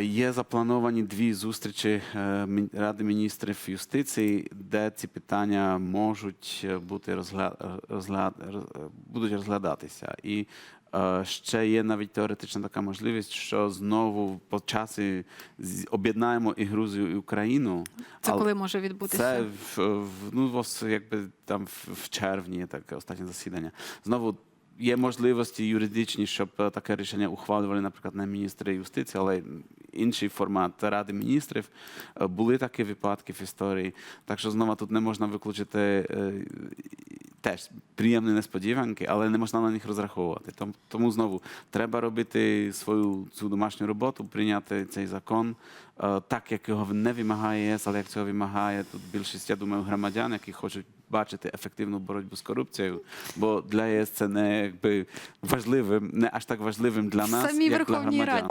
Є заплановані дві зустрічі е, Ради міністрів юстиції, де ці питання можуть е, бути розгля... розгля... е, будуть розглядатися. І ще є навіть теоретична така можливість, що знову по часі об'єднаємо і Грузію, і Україну. Це коли може відбутися? Це в, в ну якби там в, в червні, таке останнє засідання. Знову є можливості юридичні, щоб е, таке рішення ухвалювали, наприклад, не міністри юстиції, але інший формат Ради міністрів. Е, Були такі випадки в історії. Так що знову тут не можна виключити е, теж приємні несподіванки, але не можна на них розраховувати. Тому, знову треба робити свою цю домашню роботу, прийняти цей закон е, так, як його не вимагає ЄС, але як цього вимагає тут більшість, я думаю, громадян, які хочуть бачити ефективну боротьбу з корупцією. Бо для ЄС це не якби важливим, не аж так важливим для нас, самій як для громадян. Раді.